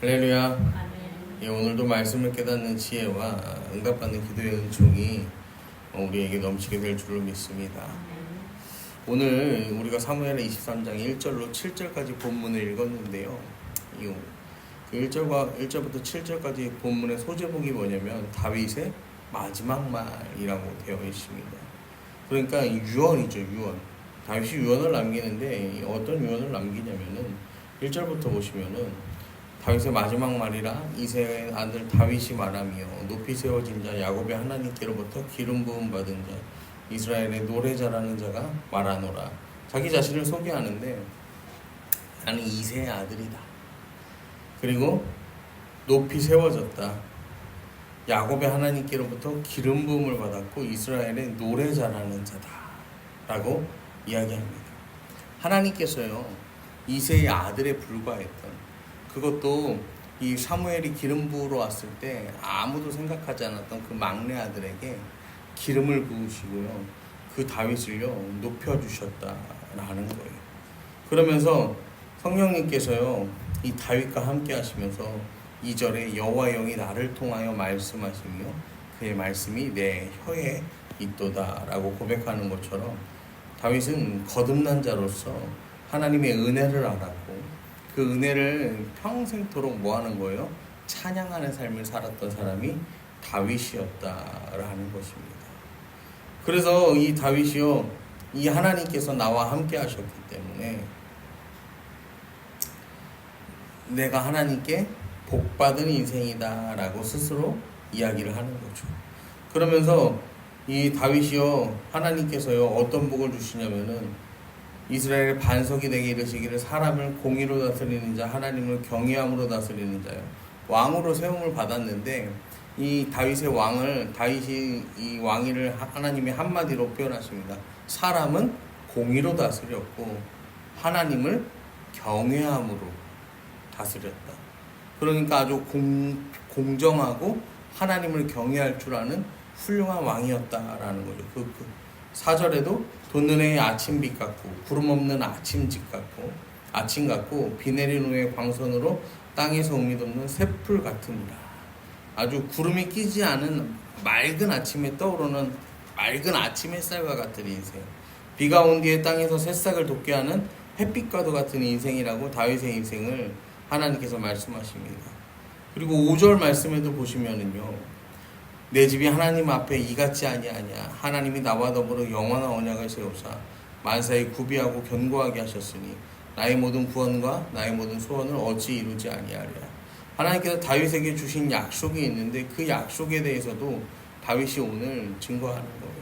할렐루야. 예, 오늘도 말씀을 깨닫는 지혜와 응답받는 기도의 은총이 우리에게 넘치게 될 줄로 믿습니다. 오늘 우리가 사무엘 23장 1절로 7절까지 본문을 읽었는데요. 이그 1절과 1절부터 7절까지 본문의 소제목이 뭐냐면 다윗의 마지막 말이라고 되어 있습니다. 그러니까 유언이죠, 유언. 다윗이 유언을 남기는데 어떤 유언을 남기냐면은 1절부터 보시면은 다윗의 마지막 말이라 이세의 아들 다윗이 말하며 높이 세워진 자 야곱의 하나님께로부터 기름 부음 받은 자 이스라엘의 노래자라는 자가 말하노라. 자기 자신을 소개하는데 나는 이세의 아들이다. 그리고 높이 세워졌다. 야곱의 하나님께로부터 기름 부음을 받았고 이스라엘의 노래자라는 자다. 라고 이야기합니다. 하나님께서요 이세의 아들에 불과했던 그것도 이 사무엘이 기름 부으러 왔을 때 아무도 생각하지 않았던 그 막내 아들에게 기름을 부으시고요. 그 다윗을요 높여주셨다라는 거예요. 그러면서 성령님께서요 이 다윗과 함께 하시면서 이절에 여호와 영이 나를 통하여 말씀하시며 그의 말씀이 내 혀에 있도다라고 고백하는 것처럼 다윗은 거듭난 자로서 하나님의 은혜를 알았고 그 은혜를 평생토록 뭐 하는 거예요? 찬양하는 삶을 살았던 사람이 다윗이었다라는 것입니다. 그래서 이 다윗이요, 이 하나님께서 나와 함께 하셨기 때문에 내가 하나님께 복받은 인생이다라고 스스로 이야기를 하는 거죠. 그러면서 이 다윗이요, 하나님께서요, 어떤 복을 주시냐면은 이스라엘의 반석이 되게 이르시기를 사람을 공의로 다스리는 자 하나님을 경외함으로 다스리는 자요 왕으로 세움을 받았는데 이 다윗의 왕을 다윗이 이 왕위를 하나님의 한마디로 표현하십니다. 사람은 공의로 다스렸고 하나님을 경외함으로 다스렸다. 그러니까 아주 공, 공정하고 하나님을 경외할 줄 아는 훌륭한 왕이었다라는 거죠. 그, 그 사절에도 돋는 아침빛 같고 구름 없는 아침집 같고 아침 같고 비 내린 후에 광선으로 땅에서 음이 돋는 새풀 같으니라. 아주 구름이 끼지 않은 맑은 아침에 떠오르는 맑은 아침 햇살과 같은 인생. 비가 온 뒤에 땅에서 새싹을 돋게 하는 햇빛과도 같은 인생이라고 다윗의 인생을 하나님께서 말씀하십니다. 그리고 5절 말씀에도 보시면은요. 내 집이 하나님 앞에 이같지 아니하냐 하나님이 나와 더불어 영원한 언약을 세우사 만사에 구비하고 견고하게 하셨으니 나의 모든 구원과 나의 모든 소원을 어찌 이루지 아니하랴. 하나님께서 다윗에게 주신 약속이 있는데 그 약속에 대해서도 다윗이 오늘 증거하는 거예요.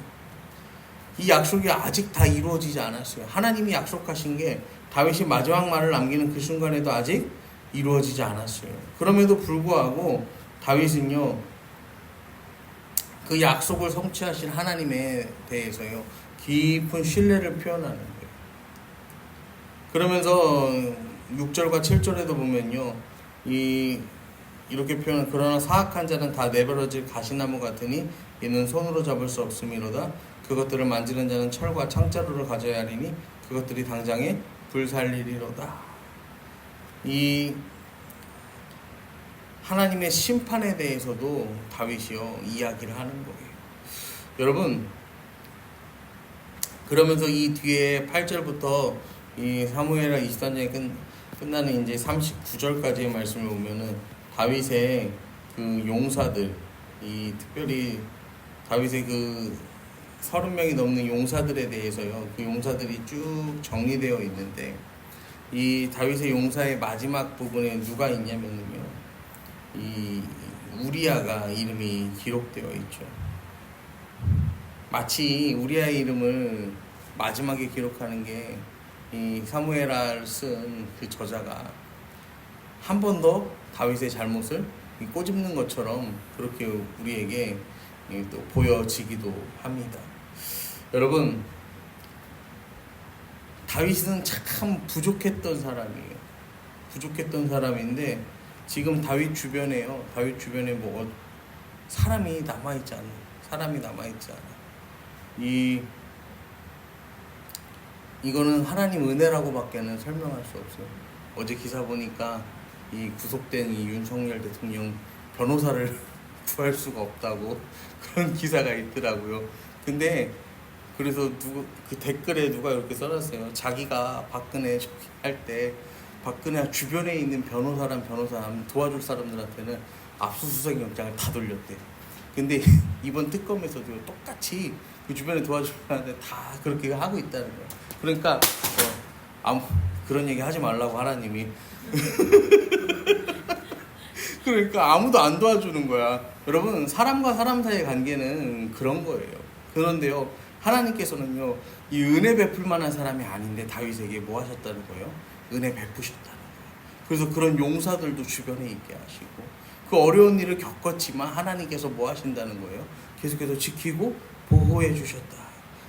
이 약속이 아직 다 이루어지지 않았어요. 하나님이 약속하신 게 다윗이 마지막 말을 남기는 그 순간에도 아직 이루어지지 않았어요. 그럼에도 불구하고 다윗은요 그 약속을 성취하신 하나님에 대해서요 깊은 신뢰를 표현하는 거예요. 그러면서 6절과 7절에도 보면요 이 이렇게 표현 그러나 사악한 자는 다 내버려질 가시나무 같으니 이는 손으로 잡을 수 없음이로다 그것들을 만지는 자는 철과 창자루를 가져야 하리니 그것들이 당장에 불살리리로다 이 하나님의 심판에 대해서도 다윗이요 이야기를 하는 거예요. 여러분 그러면서 이 뒤에 8절부터 이 사무엘하 23장이 끝, 끝나는 이제 39절까지의 말씀을 보면은 다윗의 그 용사들 이 특별히 다윗의 그 30명이 넘는 용사들에 대해서요 그 용사들이 쭉 정리되어 있는데 이 다윗의 용사의 마지막 부분에 누가 있냐면은요 이 우리아가 이름이 기록되어 있죠. 마치 우리아의 이름을 마지막에 기록하는 게 이 사무엘을 쓴그 저자가 한 번 더 다윗의 잘못을 꼬집는 것처럼 그렇게 우리에게 또 보여지기도 합니다. 여러분 다윗은 참 부족했던 사람이에요. 부족했던 사람인데 지금 다윗 주변에요. 다윗 주변에 뭐 어- 사람이 남아 있지 않아. 사람이 남아 있지 않아. 이 이거는 하나님 은혜라고밖에는 설명할 수 없어요. 어제 기사 보니까 이 구속된 이 윤석열 대통령 변호사를 구할 수가 없다고 그런 기사가 있더라고요. 근데 그래서 누구 그 댓글에 누가 이렇게 써놨어요. 자기가 박근혜 할 때 박근혜 주변에 있는 변호사랑 변호사 도와줄 사람들한테는 압수수색 영장을 다 돌렸대. 근데 이번 특검에서도 똑같이 그 주변에 도와줄 사람한테 다 그렇게 하고 있다는 거야. 그러니까 어, 아무 그런 얘기 하지 말라고 하나님이. 그러니까 아무도 안 도와주는 거야. 여러분 사람과 사람 사이의 관계는 그런 거예요. 그런데요 하나님께서는요 이 은혜 베풀 만한 사람이 아닌데 다윗에게 뭐 하셨다는 거예요? 은혜 베푸셨다는 거예요. 그래서 그런 용사들도 주변에 있게 하시고 그 어려운 일을 겪었지만 하나님께서 뭐 하신다는 거예요? 계속해서 지키고 보호해 주셨다.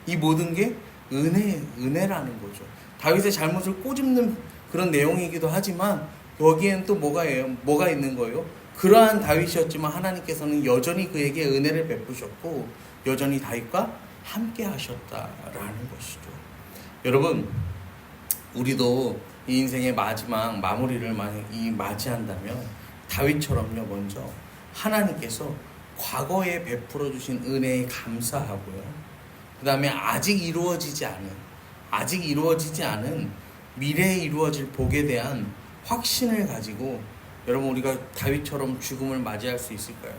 이 모든 게 은혜 은혜라는 거죠. 다윗의 잘못을 꼬집는 그런 내용이기도 하지만 여기엔 또 뭐가 예요? 뭐가 있는 거예요? 그러한 다윗이었지만 하나님께서는 여전히 그에게 은혜를 베푸셨고 여전히 다윗과 함께 하셨다라는 것이죠. 여러분 우리도 이 인생의 마지막 마무리를 만약 이 맞이한다면 다윗처럼요 먼저 하나님께서 과거에 베풀어 주신 은혜에 감사하고요. 그 다음에 아직 이루어지지 않은 아직 이루어지지 않은 미래에 이루어질 복에 대한 확신을 가지고 여러분 우리가 다윗처럼 죽음을 맞이할 수 있을까요?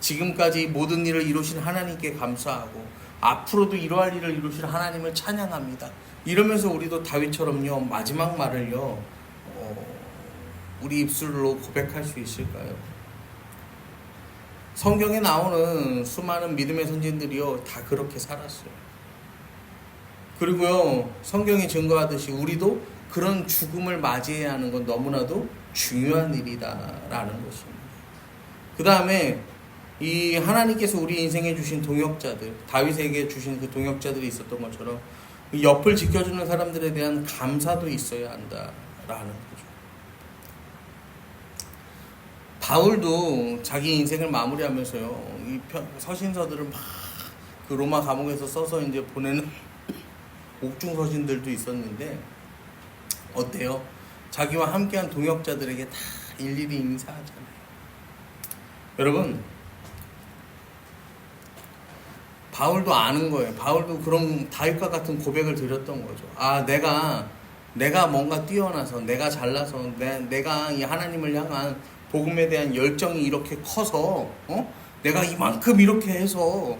지금까지 모든 일을 이루신 하나님께 감사하고 앞으로도 이러할 일을 이루실 하나님을 찬양합니다. 이러면서 우리도 다윗처럼요 마지막 말을요 어, 우리 입술로 고백할 수 있을까요? 성경에 나오는 수많은 믿음의 선진들이요 다 그렇게 살았어요. 그리고요 성경이 증거하듯이 우리도 그런 죽음을 맞이해야 하는 건 너무나도 중요한 일이다라는 것입니다. 그 다음에 이 하나님께서 우리 인생에 주신 동역자들, 다윗에게 주신 그 동역자들이 있었던 것처럼 그 옆을 지켜주는 사람들에 대한 감사도 있어야 한다라는 거죠. 바울도 자기 인생을 마무리하면서요, 이 편- 서신서들을 막 그 로마 감옥에서 써서 이제 보내는 옥중 서신들도 있었는데 어때요? 자기와 함께한 동역자들에게 다 일일이 인사하잖아요. 여러분, 바울도 아는 거예요. 바울도 그런 다윗과 같은 고백을 드렸던 거죠. 아, 내가 내가 뭔가 뛰어나서 내가 잘나서 내, 내가 이 하나님을 향한 복음에 대한 열정이 이렇게 커서 어? 내가 이만큼 이렇게 해서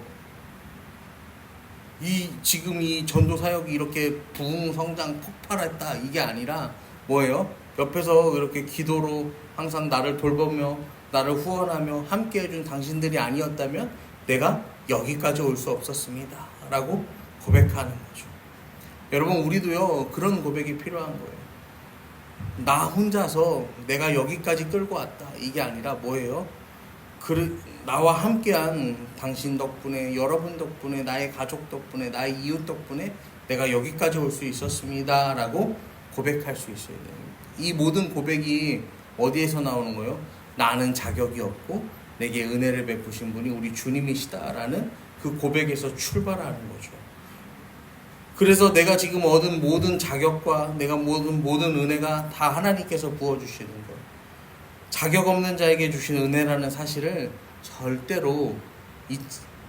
이 지금 이 전도 사역이 이렇게 부흥 성장 폭발했다 이게 아니라 뭐예요? 옆에서 이렇게 기도로 항상 나를 돌보며 나를 후원하며 함께 해준 당신들이 아니었다면 내가 여기까지 올 수 없었습니다. 라고 고백하는 거죠. 여러분, 우리도요, 그런 고백이 필요한 거예요. 나 혼자서 내가 여기까지 끌고 왔다. 이게 아니라 뭐예요? 그, 나와 함께한 당신 덕분에, 여러분 덕분에, 나의 가족 덕분에, 나의 이웃 덕분에 내가 여기까지 올 수 있었습니다. 라고 고백할 수 있어야 돼요. 이 모든 고백이 어디에서 나오는 거예요? 나는 자격이 없고 내게 은혜를 베푸신 분이 우리 주님이시다라는 그 고백에서 출발하는 거죠. 그래서 내가 지금 얻은 모든 자격과 내가 모든 모든 은혜가 다 하나님께서 부어 주시는 거. 자격 없는 자에게 주신 은혜라는 사실을 절대로 잊,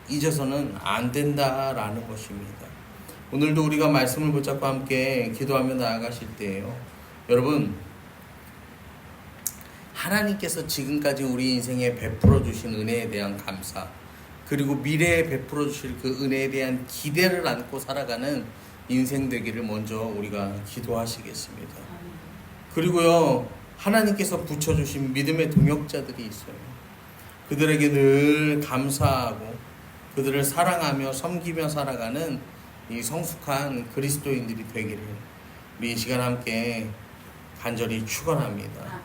잊어서는 안 된다라는 것입니다. 오늘도 우리가 말씀을 붙잡고 함께 기도하며 나아가실 때예요. 여러분 하나님께서 지금까지 우리 인생에 베풀어 주신 은혜에 대한 감사 그리고 미래에 베풀어 주실 그 은혜에 대한 기대를 안고 살아가는 인생 되기를 먼저 우리가 기도하시겠습니다. 그리고요 하나님께서 붙여 주신 믿음의 동역자들이 있어요. 그들에게 늘 감사하고 그들을 사랑하며 섬기며 살아가는 이 성숙한 그리스도인들이 되기를 우리 이 시간 함께 간절히 축원합니다.